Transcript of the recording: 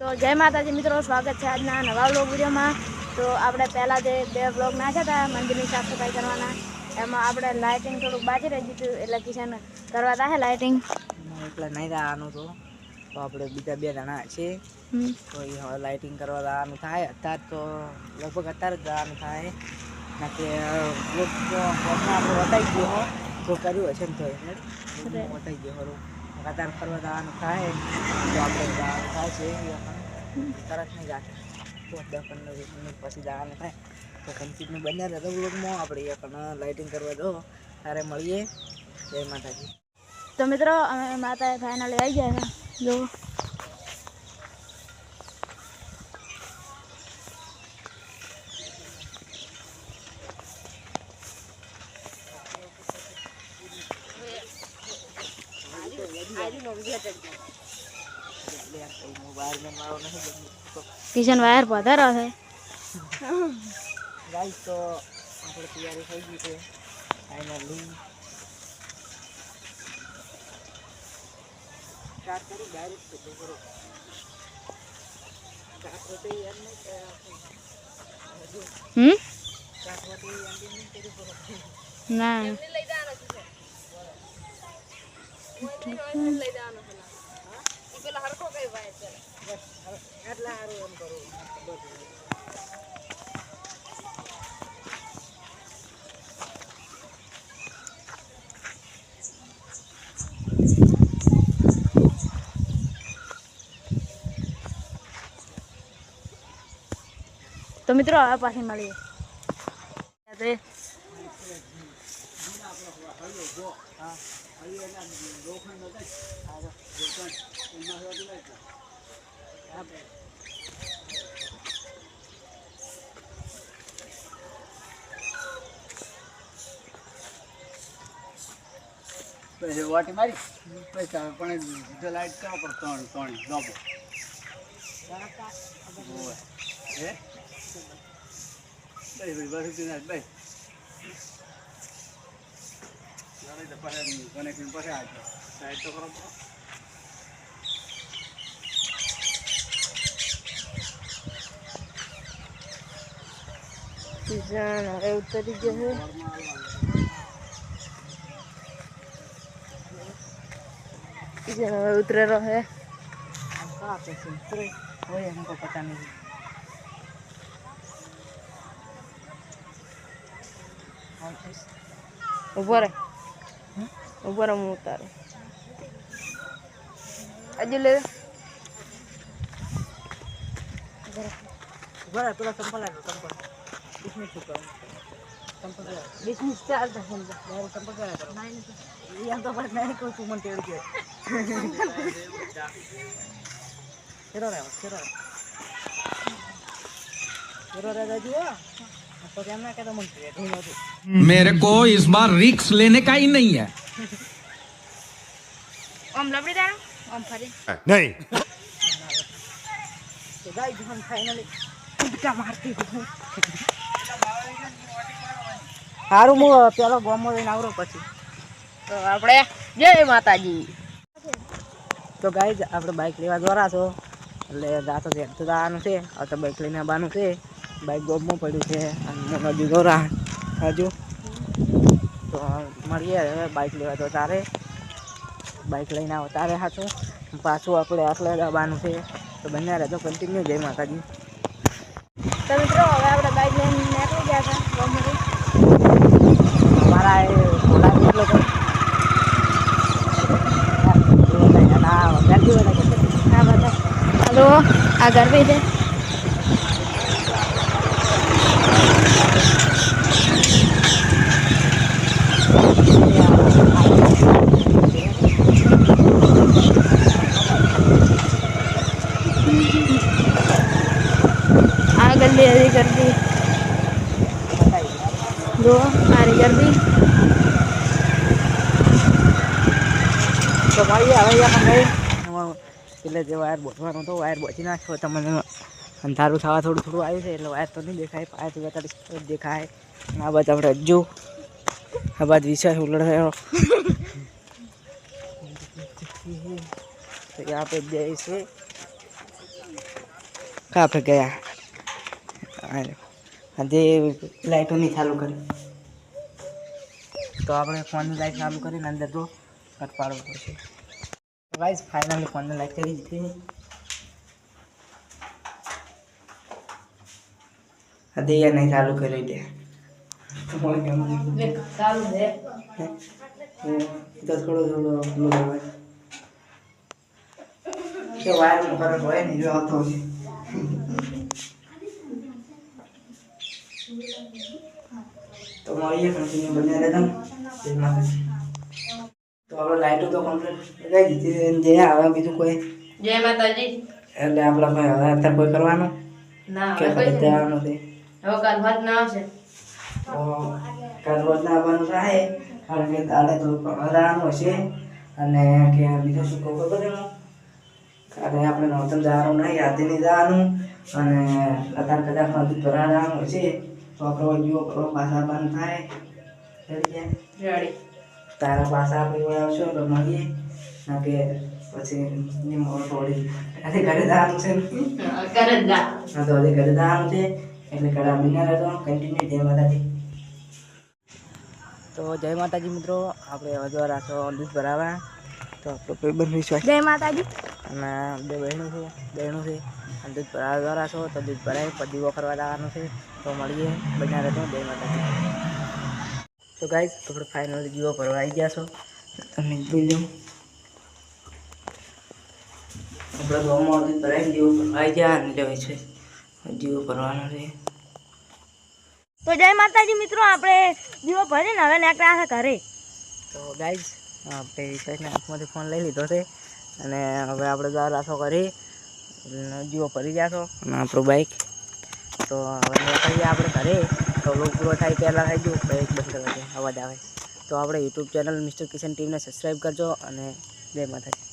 તો જય માતાજી મિત્રો સ્વાગત છે આજના નવા બ્લોગ વિડીયોમાં. તો આપણે પહેલાં જે બે બ્લોગ નાખ્યા હતા મંદિરની સાફ સફાઈ કરવાના એમાં આપણે લાઇટિંગ થોડુંક બાકી રહી ગયું એટલે કિશન કરવા થાય લાઇટિંગ એટલે નહીં જવાનું તો. તો આપણે બીજા બે જણા છે તો એ હવે લાઇટિંગ કરવા જવાનું થાય. અત્યારે તો લગભગ અત્યારે જ જવાનું થાય. ના કે લોક તો ફોનમાં આપણે બતાવી ગયો તો કર્યું હશે ને તો બતાવી ગયો ખરું અત્યારે ફરવા જવાનું થાય, તો આપણે જવાનું થાય છે તરત નહીં તો દસ પંદર વીસ મિનિટ પછી જવાનું થાય. તો કન્ટિન્યુ બન્યા રહેતો બ્લોગમાં આપણે પણ લાઇટિંગ કરવા દો ત્યારે મળીએ. જય માતાજી. તો મિત્રો, અમે માતાએ ફાઇનલી આવી ગયા જો કિશન વાયર પધારો છે. ગાઈસ તો આપણે તૈયારી થઈ ગઈ છે. ફાઇનલી સ્ટાર્ટ કરી ડાયરેક્ટ તો કરો. ના એટલા સારું એમ કરું બસ તો મિત્રો હવે પાછી મળીએ. તે પછી વાટી મારી? પૈસા પણ જો લાઈટ કરો પણ ત્રણ ત્રણ ડોબો. હે? ભાઈ ભાઈ બસ કનેક્ટિંગ પાસે આવજો સાઈડ તો કરો જાણ હવે ઉતરી જશે જાણ હવે ઉતરેલો પતા નહીં ઊભો રહે. No puedo mutar. Ayúdale. Bueno, tú la tampoco ¿eh? la tampoco. Es mi chica. Tampoco la. Es mi chica, la gente. La tampoco la. Para el médico, como entiendo que. Quiero la, quiero la. Quiero de ayuda. चलो रे दादी तो क्या मैं कहता मन टेड़ ढूंढो तू मेरे को इस बार रिक्स लेने का ही नहीं है આમ લબડી દાણો આમ ફરી नहीं तो गाइस हम फाइनली ઉડકા મારતી હતી સારું હું પેલો ગોમો લઈને આવરો પછી તો આપણે જય માતાજી તો ગાઈઝ આપણે બાઇક લેવા દ્વારા છો એટલે જાતો છે તો જવાનું છે હવે તો બાઇક લઈને આવવાનું છે બાઇક ગોમમાં પડ્યું છે અને હું હજુ દોરા હજુ તો મળીએ હવે બાઇક લેવા. તો તારે? બાઇક લઈને આવો. તારે સાથે પાછું આપણે આટલે જ છે. તો બંને રહેતો કન્ટિન્યુ જય માતાજી. તો મિત્રો હવે આપણે બાઈક લઈને નીકળી ગયા હતા ગોમતી મારા એ ઘોડા કેટલો તો હલો આ ગરબી છે? આ ગલ્લી હરી ગરબી જો મારી ગરબી તો મળીએ હવે અહીંયા પણ ગઈ એટલે જે વાયર બોધવાનો તો વાયર બોધી નાખ્યો તમને અંધારું થવા થોડું થોડું આવ્યું છે એટલે વાયર તો નહીં દેખાય પાંચ બેતાલીસ જ દેખાય આ બાજુ આપણે હજુ આ બાજુ વિષય ઉલડ થયો તો यहाँ पे जैसे કા આપણે ગયા આજે આજે લાઇટો નહીં ચાલુ કરી. તો આપણે ફોનની લાઇટ ચાલુ કરીને અંદર તો કટ પાડવું પડશે. ગાઈસ ફાઇનલી ફોનની લાઇટ કરી દીધી. આજે યાર નહીં ચાલુ કરી દે. તો થોડો થોડો વાયર કરંટ હોય ને, જો આવતો હોય. તો મળીએ કન્ટિન્યુ બને રહેતા તો આપણે લાઈટો તો કમ્પ્લીટ લગાવી દીધી જે હવે બીજું કોઈ? જય માતાજી. એટલે આપણે ભાઈ હવે અત્યારે કોઈ કરવાનું? ના કે કોઈ જવાનું નથી હવે કાલ વાત ના આવશે. તો કાલ રોજ ના આવવાનું થાય. કારણ કે દાડે તો વધારાનું હશે. અને કે બીજું શું કહું ખબર છે? કાલે આપણે નોતન જવાનું નહીં યાદી નહીં જવાનું. અને અત્યારે કદાચ નદી ભરા જવાનું હશે. તો આપણે જીવો કરો પાછા બંધ થાય. રેડી તારા પાછા આપણે આવશો તો મળીએ. ના કે પછી થોડી. આજે ઘરે જવાનું છે. ને? કરે જ. હા તો આજે ઘરે જવાનું છે. એટલે ઘરે બિના રહેતો. કન્ટિન્યુ જય માતાજી. તો જય માતાજી મિત્રો. આપણે હવે દ્વારા દૂધ ભરાવા. તો આપણો બંધ વિશ્વાસ જય માતાજી. અને બે બહેનો છે. બહેનો છે. અને દૂધ ભરાવા દ્વારા છો તો દૂધ ભરાય પછી દીવો કરવા જવાનું છે તો મળીએ બધા રહેતો બે માતાજી તો ગાઈઝ આપણે ફાઇનલી દીવો ભરવા આવી ગયા છો. તમે જોઈ લો. આપણે ગામમાં દૂધ ભરાઈ દીવો ભરવા આવી ગયા અને લેવાય છે દીવો ભરવાનો છે. તો જય માતાજી મિત્રો આપણે દીવો ભરીને હવે નીકળ્યા છે ઘરે. તો ગાઈઝ આપણે વિશ્વાસના હાથમાંથી ફોન લઈ લીધો છે અને હવે આપણે દ્વારા રાસો કરી જીવો ફરી જાશો અને આપણું બાઈક તો હવે નીકળીએ આપણે ઘરે. તો લોક પૂરો થાય પહેલાં થઈ ગયું બાઈક બંધ કરવા અવાજ આવે. તો આપણે યુટ્યુબ ચેનલ મિસ્ટર કિશન ટીમને સબસ્ક્રાઈબ કરજો અને જય માતાજી.